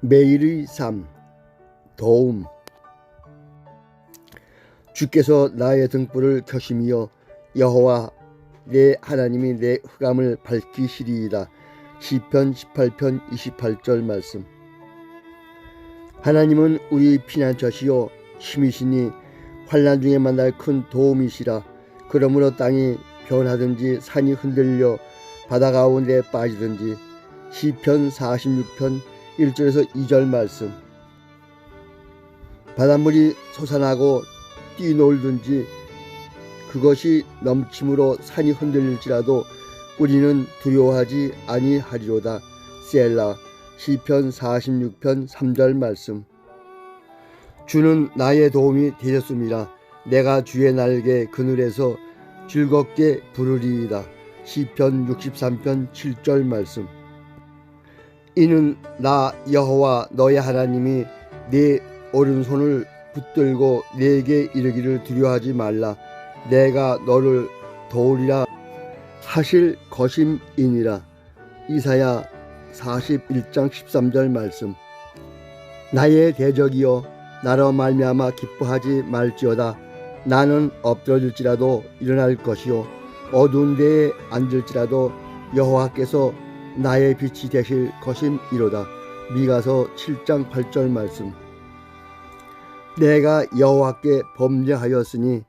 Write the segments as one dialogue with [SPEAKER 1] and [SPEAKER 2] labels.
[SPEAKER 1] 매일의 삶 도움. 주께서 나의 등불을 켜심이여 여호와 내 하나님이 내 흑암을 밝히시리이다. 시편 18편 28절 말씀. 하나님은 우리 피난처시요 힘이시니 환난 중에 만날 큰 도움이시라. 그러므로 땅이 변하든지 산이 흔들려 바다 가운데 빠지든지. 시편 46편 1절에서 2절 말씀. 바닷물이 솟아나고 뛰놀든지 그것이 넘침으로 산이 흔들릴지라도 우리는 두려워하지 아니하리로다. 셀라 시편 46편 3절 말씀. 주는 나의 도움이 되셨습니다. 내가 주의 날개 그늘에서 즐겁게 부르리이다. 시편 63편 7절 말씀 이는 나 여호와 너의 하나님이 네 오른손을 붙들고 내게 이르기를 두려워하지 말라. 내가 너를 도우리라 하실 것임이니라. 이사야 41장 13절 말씀. 나의 대적이여 나로 말미암아 기뻐하지 말지어다. 나는 엎드러질지라도 일어날 것이요. 어두운 데에 앉을지라도 여호와께서 나의 빛이 되실 것임이로다 미가서 7장 8절 말씀 내가 여호와께 범죄하였으니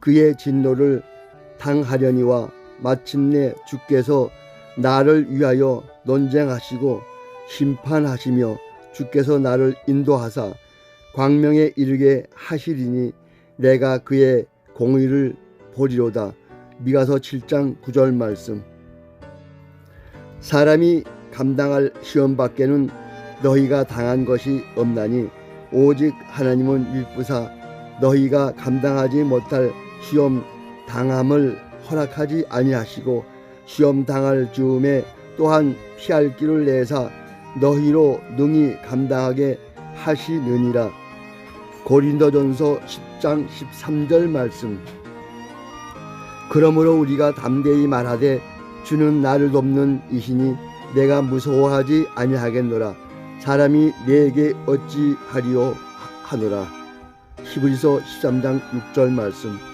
[SPEAKER 1] 그의 진노를 당하려니와 마침내 주께서 나를 위하여 논쟁하시고 심판하시며 주께서 나를 인도하사 광명에 이르게 하시리니 내가 그의 공의를 보리로다. 미가서 7장 9절 말씀. 사람이 감당할 시험 밖에는 너희가 당한 것이 없나니 오직 하나님은 밀부사 너희가 감당하지 못할 시험 당함을 허락하지 아니하시고 시험 당할 즈음에 또한 피할 길을 내사 너희로 능히 감당하게 하시느니라. 고린도전서 10장 13절 말씀. 그러므로 우리가 담대히 말하되 주는 나를 돕는 이시니 내가 무서워하지 아니하겠노라. 사람이 내게 어찌하리요 하노라. 히브리서 13장 6절 말씀.